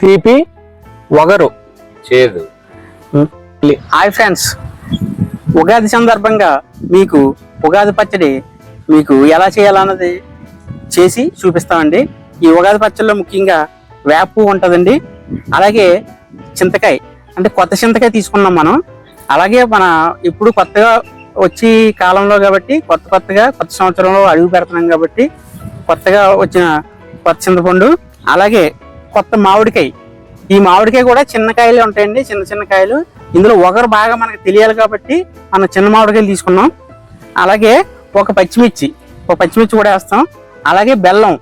తీపి వగరు. చేదు. Hi friends. ఉగాది సందర్భంగా మీకు ఉగాది పచ్చడి మీకు ఎలా చేయాలన్నది చేసి చూపిస్తామండి. ఈ ఉగాది పచ్చడిలో ముఖ్యంగా వేపు ఉంటుందండి. అలాగే చింతకాయ అంటే కొత్త చింతకాయ తీసుకున్నాం మనం. అలాగే మన ఇప్పుడు కొత్తగా వచ్చి కాలంలో కాబట్టి కొత్త కొత్తగా కొత్త సంవత్సరంలో అడుగు పెడుతున్నాం కాబట్టి కొత్తగా వచ్చిన కొత్త చింతపండు అలాగే కొత్త మామిడికాయ. ఈ మామిడికాయ కూడా చిన్న కాయలే ఉంటాయండి చిన్న చిన్న కాయలు. ఇందులో ఒకరు బాగా మనకు తెలియాలి కాబట్టి మనం చిన్న మామిడికాయలు తీసుకున్నాం. అలాగే ఒక పచ్చిమిర్చి ఒక పచ్చిమిర్చి కూడా వేస్తాం. అలాగే బెల్లం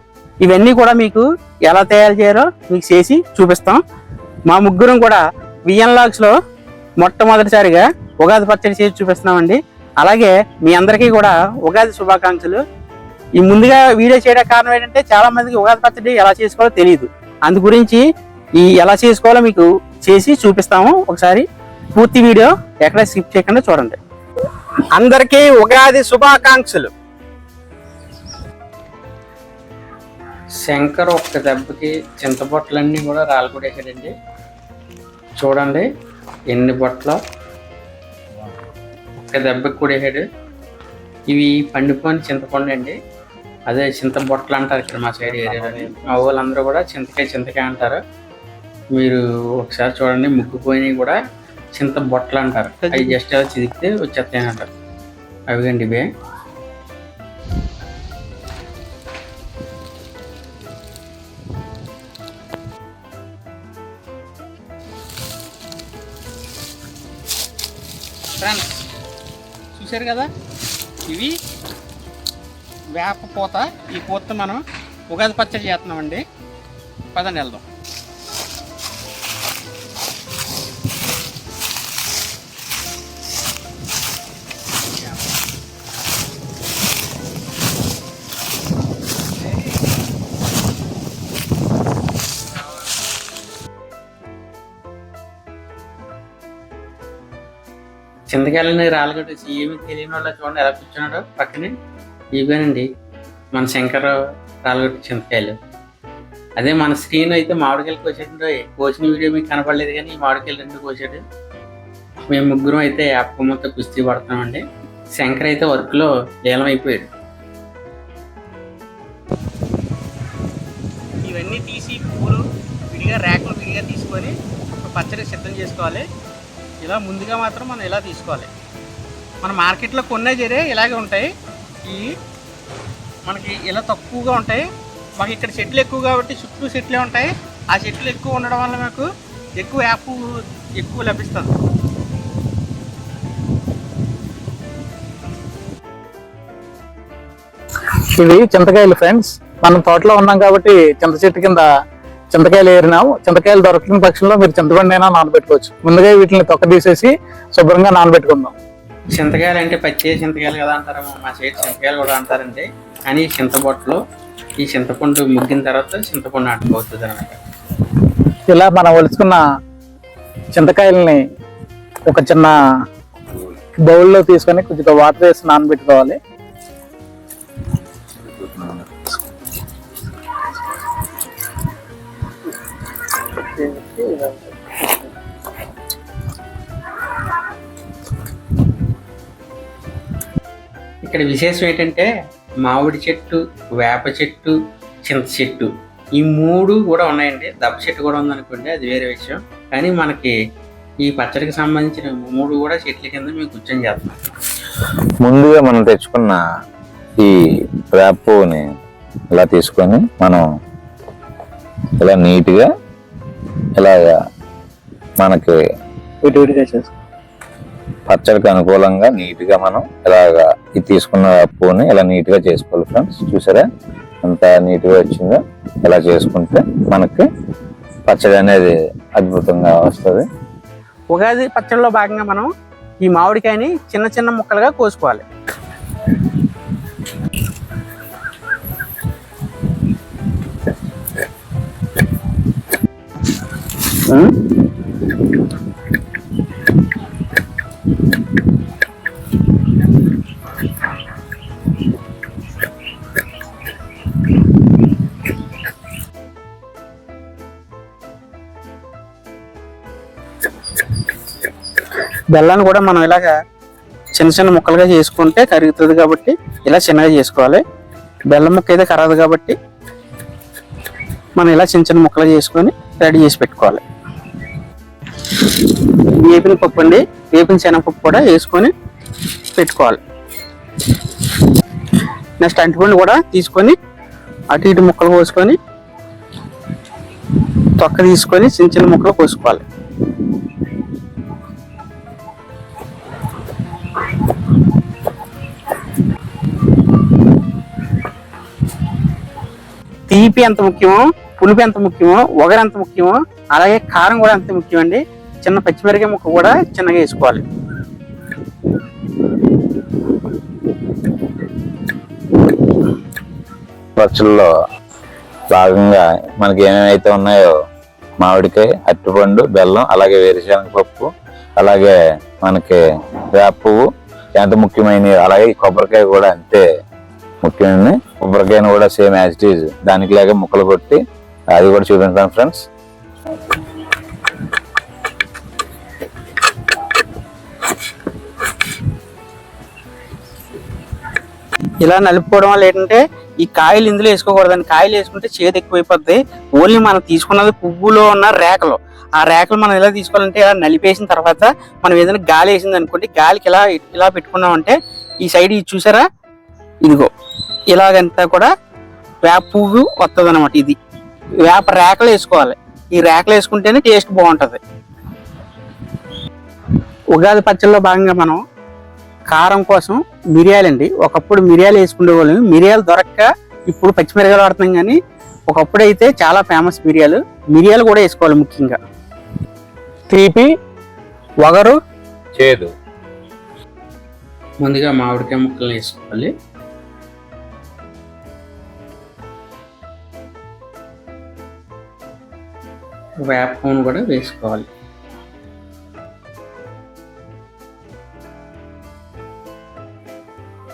ఇవన్నీ కూడా మీకు ఎలా తయారు చేయాలో మీకు చేసి చూపిస్తాం. మా ముగ్గురం కూడా విఎన్ లాగ్స్లో మొట్టమొదటిసారిగా ఉగాది పచ్చడి చేసి చూపిస్తున్నామండి. అలాగే మీ అందరికీ కూడా ఉగాది శుభాకాంక్షలు. ఈ ముందుగా వీడియో చేయడానికి కారణం ఏంటంటే చాలా మందికి ఉగాది పచ్చడి ఎలా చేసుకోవాలో తెలియదు. అందు గురించి ఈ ఎలా చేసుకోవాలో మీకు చేసి చూపిస్తాము. ఒకసారి పూర్తి వీడియో ఎక్కడ స్కిప్ చేయకుండా చూడండి. అందరికీ ఉగాది శుభాకాంక్షలు. శంకర్ ఒక్క దెబ్బకి చింతబొట్టలన్నీ కూడా రాలగొడేసాడండి చూడండి ఎన్ని బొట్టలు ఒక్క దెబ్బకి కూడేసాడు ఇవి పండిపోయిన చింతపండు అండి. అదే చింత బొట్టలు అంటారు ఇక్కడ మా సైడ్ ఏరియాలో మా వాళ్ళందరూ కూడా చింతకాయ చింతకాయ అంటారు. మీరు ఒకసారి చూడండి ముక్కుపోయినవి కూడా చింత బొట్టలు అంటారు. అవి జస్ట్ అలా చిదిగితే వచ్చేస్తాయని అంటారు. అవి అండి ఇవే ఫ్రెండ్స్ చూశారు కదా? ఇవి వేప పూత ఈ పూత మనం ఉగాది పచ్చడి చేస్తున్నామండి. పదండి వెళ్దాం. చింతకాయలని రాలగొట్టేసి ఏమి తెలియని వాళ్ళ చూడండి ఎలా కూర్చున్నాడు పక్కనే. ఇవేనండి. మన శంకర్ రాలగొట్టి చింతకాయలు. అదే మన స్క్రీన్ అయితే మామిడికాయలు కోసేటో కోసిన వీడియో మీకు కనపడలేదు కానీ ఈ మామిడికాయలు రెండు కోసాడు. మేము ముగ్గురం అయితే అప్పమ్మతో కుస్తీ పడుతున్నామండి. శంకర్ అయితే వర్క్లో లీలం అయిపోయాడు ఇవన్నీ తీసి పువ్వులు విడిగా ర్యాకులు విడిగా తీసుకొని పచ్చడి సిద్ధం చేసుకోవాలి. ఇలా ముందుగా మాత్రం మనం ఇలా తీసుకోవాలి. మన మార్కెట్లో కొన్నే జరే ఇలాగే ఉంటాయి. ఈ మనకి ఇలా తక్కువగా ఉంటాయి. మాకు ఇక్కడ చెట్లు ఎక్కువ కాబట్టి చుట్టూ చెట్లే ఉంటాయి. ఆ చెట్లు ఎక్కువ ఉండడం వల్ల మాకు ఎక్కువ యాప్ ఎక్కువ లభిస్తుంది. ఇవి చింతకాయలు ఫ్రెండ్స్. మనం తోటలో ఉన్నాం కాబట్టి చింత చెట్టు కింద చింతకాయలు ఏరినాము. చింతకాయలు దొరకని పక్షంలో మీరు చింతపండు అయినా నానబెట్టుకోవచ్చు. ముందుగా వీటిని తొక్క తీసేసి శుభ్రంగా నానబెట్టుకుందాం. చింతకాయలు అంటే పచ్చి చింతకాయలు కదా అంటారు మా సైడ్ చింతకాయలు కూడా అంటారండి కానీ ఈ చింతబొట్టలో ఈ చింతపండు ముగ్గిన తర్వాత చింతపండు నాటుకోవచ్చు అనమాట ఇలా మనం ఒలుచుకున్న చింతకాయల్ని ఒక చిన్న బౌల్లో తీసుకొని కొద్దిగా వాటర్ వేసి నానబెట్టుకోవాలి. ఇక్కడ విశేషం ఏంటంటే మామిడి చెట్టు వేప చెట్టు చింత చెట్టు ఈ మూడు కూడా ఉన్నాయండి. దబ్బ చెట్టు కూడా ఉందనుకోండి అది వేరే విషయం. కానీ మనకి ఈ పచ్చడికి సంబంధించిన మూడు కూడా చెట్ల కింద మేము కూర్చొని చేస్తున్నాం ముందుగా మనం తెచ్చుకున్న ఈ వేప పువ్వుని ఇలా తీసుకొని మనం ఇలా నీట్గా ఇలాగా మనకి పచ్చడికి అనుకూలంగా నీట్గా మనం ఇలాగా ఈ తీసుకున్న పూని పువ్వుని ఇలా నీట్గా చేసుకోవాలి ఫ్రెండ్స్. చూసారా? ఎంత నీట్గా వచ్చిందో ఇలా చేసుకుంటే మనకి పచ్చడి అనేది అద్భుతంగా వస్తుంది. ఉగాది పచ్చడిలో భాగంగా మనం ఈ మామిడికాయని చిన్న చిన్న ముక్కలుగా కోసుకోవాలి. బెల్లాన్ని కూడా మనం ఇలాగా చిన్న చిన్న ముక్కలుగా చేసుకుంటే కరుగుతుంది కాబట్టి ఇలా చిన్నగా చేసుకోవాలి. బెల్లం ముక్క అయితే కరగదు కాబట్టి మనం ఇలా చిన్న చిన్న ముక్కలు చేసుకొని రెడీ చేసి పెట్టుకోవాలి. వేపిన పప్పు అండి. వేపిన శనగపప్పు కూడా వేసుకొని పెట్టుకోవాలి. నెక్స్ట్ అంటిపండు కూడా తీసుకొని అటు ఇటు ముక్కలు కోసుకొని తొక్క తీసుకొని చిన్న చిన్న ముక్కలు కోసుకోవాలి. తీపి ఎంత ముఖ్యమో పులుపు ఎంత ముఖ్యమో ఒగరు ఎంత ముఖ్యమో అలాగే కారం కూడా అంత ముఖ్యం అండి చిన్న పచ్చిమిరకాయ ముక్క కూడా చిన్నగా వేసుకోవాలి. పచ్చళ్ళలో భాగంగా మనకి ఏమేమైతే ఉన్నాయో మామిడికాయ అరటిపండు బెల్లం అలాగే వేరుశనగ పప్పు అలాగే మనకి వేప పువ్వు ఎంత ముఖ్యమైనవి అలాగే కొబ్బరికాయ కూడా అంతే ముఖ్యమైనవి. కొబ్బరికాయను కూడా సేమ్ యాజ్ ఇట్ ఈజ్ దానికి లాగే ముక్కలు కొట్టి అది కూడా చూపించాను ఫ్రెండ్స్. ఇలా నలుపుకోవడం వల్ల ఏంటంటే ఈ కాయలు ఇందులో వేసుకోకూడదండి. కాయలు వేసుకుంటే చేదు ఎక్కువైపోద్ది. ఓన్లీ మనం తీసుకున్నది పువ్వులో ఉన్న రేకలు ఆ రేకలు మనం ఎలా తీసుకోవాలంటే ఇలా నలిపేసిన తర్వాత మనం ఏదైనా గాలి వేసింది అనుకోండి గాలికి ఇలా ఇలా పెట్టుకున్నామంటే ఈ సైడ్ ఇది చూసారా? ఇదిగో. ఇలాగంతా కూడా వేప పువ్వు వస్తుంది అనమాట ఇది. వేప రేకలు వేసుకోవాలి. ఈ రేకలు వేసుకుంటేనే టేస్ట్ బాగుంటది. ఉగాది పచ్చళ్ళలో భాగంగా మనం కారం కోసం మిరియాలండి ఒకప్పుడు మిరియాలు వేసుకునే వాళ్ళం మిరియాలు దొరక్క ఇప్పుడు పచ్చిమిరకాయలు వాడుతున్నాం కానీ ఒకప్పుడు అయితే చాలా ఫేమస్ మిరియాలు. మిరియాలు కూడా వేసుకోవాలి ముఖ్యంగా. తీపి వగరు చేదు. ముందుగా మామిడికాయ ముక్కలు వేసుకోవాలి. వేప కూడా వేసుకోవాలి.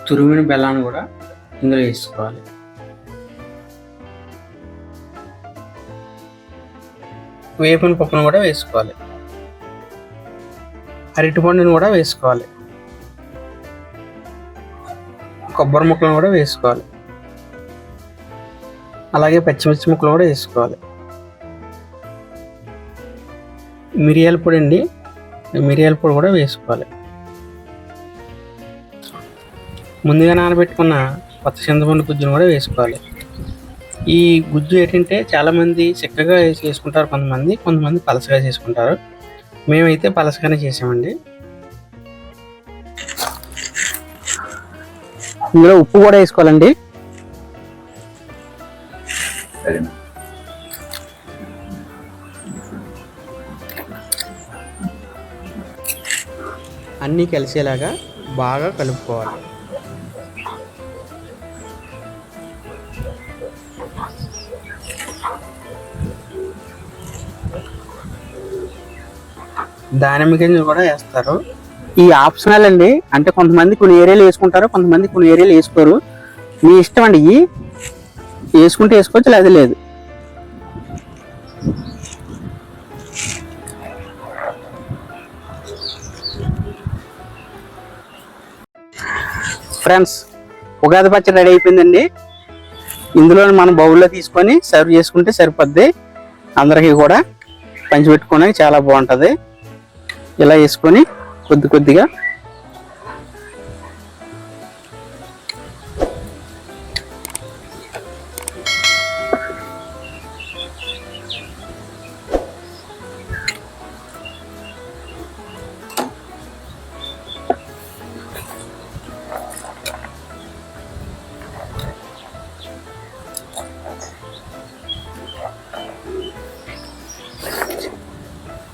తురిమిన బెల్లాన్ని కూడా ఇందులో వేసుకోవాలి. వేపిన పప్పును కూడా వేసుకోవాలి. అరటిపండుని కూడా వేసుకోవాలి. కొబ్బరి ముక్కలను కూడా వేసుకోవాలి. అలాగే పచ్చిమిర్చి ముక్కలు కూడా వేసుకోవాలి. మిరియాల పొడి అండి. మిరియాల పొడి కూడా వేసుకోవాలి. ముందుగా నానబెట్టుకున్న కొత్త చింతపండు గుజ్జును కూడా వేసుకోవాలి. ఈ గుజ్జు ఏంటంటే చాలామంది చిక్కగా చేసుకుంటారు కొంతమంది కొంతమంది పలసగా చేసుకుంటారు. మేమైతే పలసగానే చేసామండి. ఇందులో ఉప్పు కూడా వేసుకోవాలండి. అన్నీ కలిసేలాగా బాగా కలుపుకోవాలి. దానిమ్మ గింజలు కూడా వేస్తారు. ఈ ఆప్షనల్ అండి అంటే కొంతమంది కొన్ని ఏరియాలు వేసుకుంటారు కొంతమంది కొన్ని ఏరియాలు వేసుకోరు. మీ ఇష్టం అండి ఇవి వేసుకుంటే వేసుకోవచ్చు లేదు లేదు. ఫ్రెండ్స్ ఉగాది పచ్చడి రెడీ అయిపోయిందండి. ఇందులో మనం బౌల్లో తీసుకొని సర్వ్ చేసుకుంటే సరిపోద్ది. అందరికీ కూడా పంచిపెట్టుకోవడానికి చాలా బాగుంటుంది. ఇలా వేసుకొని కొద్ది కొద్దిగా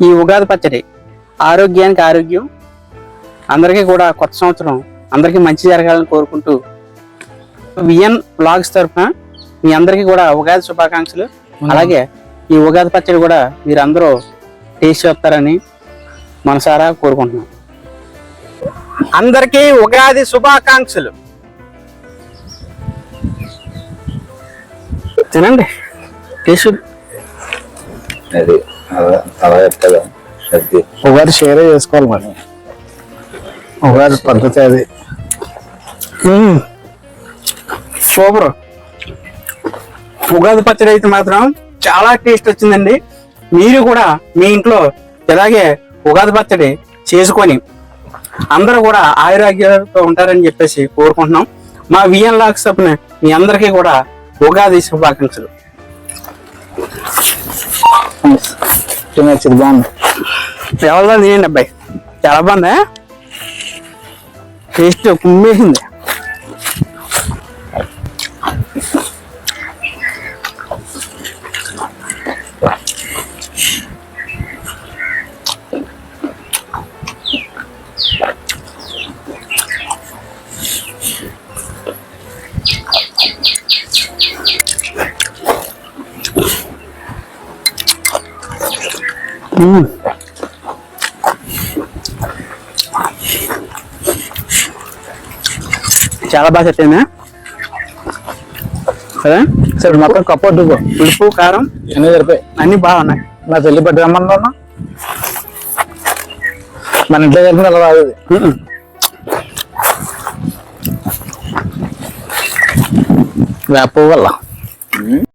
ఈ ఉగాది పచ్చడి ఆరోగ్యానికి ఆరోగ్యం అందరికీ కూడా కొత్త సంవత్సరం అందరికీ మంచి జరగాలని కోరుకుంటూ విఎన్ బ్లాగ్స్ తరఫున మీ అందరికీ కూడా ఉగాది శుభాకాంక్షలు. అలాగే ఈ ఉగాది పచ్చడి కూడా మీరు అందరూ టేస్ట్ చేస్తారని మనసారా కోరుకుంటున్నాం. అందరికీ ఉగాది శుభాకాంక్షలు. తినండి. టేస్ట్ అది. అలా అలా చెప్తా అది. షేర్ చేసుకోవాలి మరి. ఉగాది పద్ధతి అది. సూపర్. ఉగాది పచ్చడి అయితే మాత్రం చాలా టేస్ట్ వచ్చిందండి. మీరు కూడా మీ ఇంట్లో ఇలాగే ఉగాది పచ్చడి చేసుకొని అందరూ కూడా ఆయురాగ్యాలతో ఉంటారని చెప్పేసి కోరుకుంటున్నాం. మా విఎన్ లాక్స్ తప్పున మీ అందరికీ కూడా ఉగాది శుభాకాంక్షలు. తినచ్చు ఇది బాగుంది. ఎవరిదా తినండి అబ్బాయి. చాలా బాగుందా? టేస్ట్ కుమ్మేసింది. చాలా బాగా సెట్ అయిందా? కదా సరే మొత్తం కప్పొద్దు ఉడుపు కారం అన్నీ సరిపోయి అన్ని బాగున్నాయి నా చెల్లి పట్టి రమ్మన్నా? మన ఇంట్లో జరిగిన అలా రాదు. వేప వల్ల